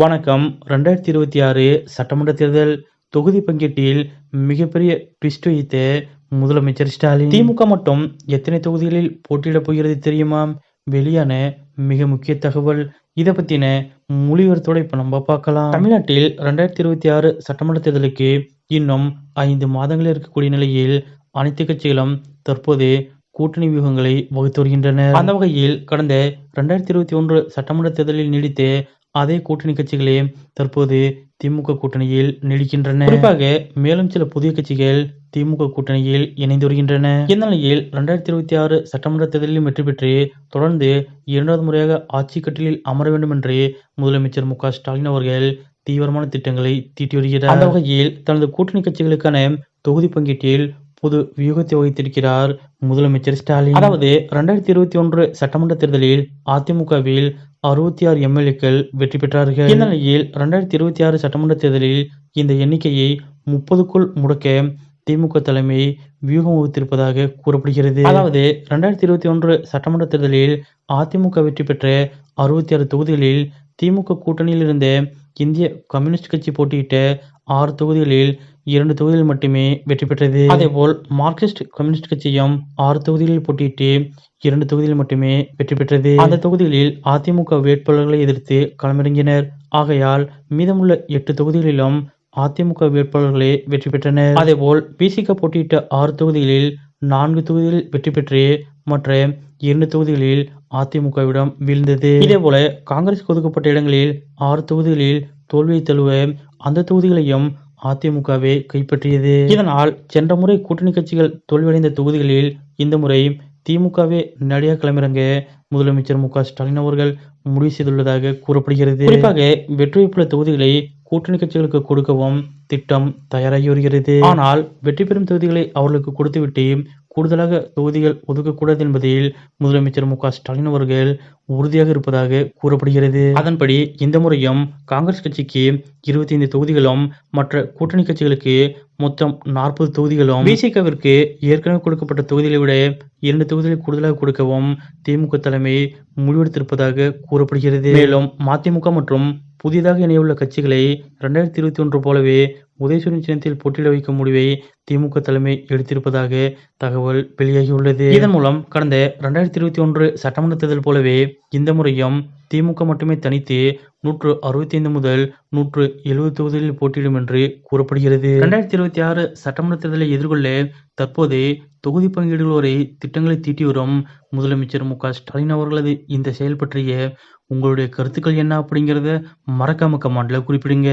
வணக்கம். ரெண்டாயிரத்தி இருபத்தி ஆறு சட்டமன்ற தேர்தல் தொகுதி பங்கீட்டில் மிகப்பெரிய ட்விஸ்ட் வைத்த முதலமைச்சர் ஸ்டாலின் திமுக மட்டும் எத்தனை தொகுதிகளில் போட்டியிடப் போகிறது தெரியுமா? வெளியான மிக முக்கிய தகவல். இதை பத்தின மொழிவரத்தோட இப்ப நம்ம பார்க்கலாம். தமிழ்நாட்டில் ரெண்டாயிரத்தி இருபத்தி ஆறு சட்டமன்ற தேர்தலுக்கு இன்னும் ஐந்து மாதங்களில் இருக்கக்கூடிய நிலையில் அனைத்து கட்சிகளும் தற்போது கூட்டணி வியூகங்களை வகுத்து வருகின்றனர். அந்த வகையில் கடந்த ரெண்டாயிரத்தி இருபத்தி ஒன்று சட்டமன்ற தேர்தலில் நீடித்து அதே கூட்டணி கட்சிகளே தற்போது திமுக கூட்டணியில் நீடிக்கின்றன குறிப்பாக மேலும் சில புதிய கட்சிகள் திமுக கூட்டணியில் இணைந்து வருகின்றன. இந்த நிலையில் இரண்டாயிரத்தி இருபத்தி ஆறு சட்டமன்ற தேர்தலிலும் வெற்றி பெற்று தொடர்ந்து இரண்டாவது முறையாக ஆட்சி கட்டிலில் அமர வேண்டும் என்று முதலமைச்சர் மு ஸ்டாலின் அவர்கள் தீவிரமான திட்டங்களை தீட்டி வருகிறார். அந்த வகையில் தனது கூட்டணி கட்சிகளுக்கான தொகுதி பங்கீட்டில் புது வியூகத்தை வகித்திருக்கிறார் முதலமைச்சர் ஸ்டாலின். அதாவது இரண்டாயிரத்தி இருபத்தி ஒன்று சட்டமன்ற தேர்தலில் அதிமுகவில் அறுபத்தி ஆறு எம்எல்ஏக்கள் வெற்றி பெற்றார்கள். இந்நிலையில் இரண்டாயிரத்தி இருபத்தி ஆறு சட்டமன்ற தேர்தலில் இந்த எண்ணிக்கையை முப்பதுக்குள் முடக்க திமுக தலைமை வியூகம் வகுத்திருப்பதாக கூறப்படுகிறது. அதாவது இரண்டாயிரத்தி இருபத்தி ஒன்று சட்டமன்ற தேர்தலில் அதிமுக வெற்றி பெற்ற அறுபத்தி ஆறு தொகுதிகளில் திமுக கூட்டணியில் இருந்த இந்திய கம்யூனிஸ்ட் கட்சி போட்டியிட்ட ஆறு தொகுதிகளில் இரண்டு தொகுதியில் மட்டுமே வெற்றி பெற்றது. அதேபோல் மார்க்சிஸ்ட் கம்யூனிஸ்ட் கட்சியும் ஆறு தொகுதிகளில் போட்டியிட்டு இரண்டு தொகுதியில் மட்டுமே வெற்றி பெற்றது. அந்த தொகுதிகளில் அதிமுக வேட்பாளர்களை எதிர்த்து களமிறங்கினர். ஆகையால் மீதமுள்ள எட்டு தொகுதிகளிலும் அதிமுக வேட்பாளர்களே வெற்றி பெற்றனர். அதேபோல் பிசிக போட்டியிட்ட ஆறு தொகுதிகளில் நான்கு தொகுதிகளில் வெற்றி பெற்று மற்ற இரண்டு தொகுதிகளில் அதிமுகவிடம் வீழ்ந்தது. இதேபோல காங்கிரஸ் ஒதுக்கப்பட்ட இடங்களில் ஆறு தொகுதிகளில் தோல்வியை தழுவ அந்த தொகுதிகளையும் அதிமுகவே கைப்பற்றியது. இதனால் சென்ற முறை கூட்டணி கட்சிகள் தோல்வியடைந்த தொகுதிகளில் இந்த முறை திமுகவே நேரடியாக களமிறங்க முதலமைச்சர் மு க ஸ்டாலின் அவர்கள் முடிவு செய்துள்ளதாக கூறப்படுகிறது. குறிப்பாக வெற்றி வாய்ப்புள்ள தொகுதிகளை கூட்டணி கட்சிகளுக்கு கொடுக்கவும் திட்டம் தயாராகி வருகிறது. ஆனால் வெற்றி பெறும் தொகுதிகளை அவர்களுக்கு கொடுத்துவிட்டு கூடுதலாக தொகுதிகள் ஒதுக்கக்கூடாது என்பதில் முதலமைச்சர் மு ஸ்டாலின் அவர்கள் உறுதியாக இருப்பதாக கூறப்படுகிறது. அதன்படி இந்த முறையும் காங்கிரஸ் கட்சிக்கு இருபத்தி ஐந்து தொகுதிகளும் மற்ற கூட்டணி கட்சிகளுக்கு மொத்தம் நாற்பது தொகுதிகளும் பிசிகவிற்கு ஏற்கனவே கொடுக்கப்பட்ட தொகுதிகளை விட இரண்டு தொகுதிகளை கூடுதலாக கொடுக்கவும் திமுக தலைமை முடிவெடுத்திருப்பதாக கூறப்படுகிறது. மேலும் மதிமுக மற்றும் புதிதாக இணையுள்ள கட்சிகளை இரண்டாயிரத்தி இருபத்தி ஒன்று போலவே உதயசூரியன் சின்னத்தில் போட்டியிட வைக்கும் முடிவை திமுக தலைமை எடுத்திருப்பதாக தகவல் வெளியாகியுள்ளது. இதன் மூலம் கடந்த இரண்டாயிரத்தி இருபத்தி ஒன்று சட்டமன்ற தேர்தல் போலவே இந்த முறையும் திமுக மட்டுமே தனித்து நூற்று அறுபத்தி ஐந்து முதல் நூற்று எழுபது தொகுதிகளில் போட்டியிடும் என்று கூறப்படுகிறது. இரண்டாயிரத்தி இருபத்தி ஆறு சட்டமன்ற தேர்தலை எதிர்கொள்ள தற்போது தொகுதி பங்கீடுகள் வரை திட்டங்களை தீட்டி வரும் முதலமைச்சர் மு க ஸ்டாலின் அவர்களது இந்த செயல் பற்றிய உங்களுடைய கருத்துக்கள் என்ன அப்படிங்கிறத மறக்காம கமாண்டில் குறிப்பிடுங்க.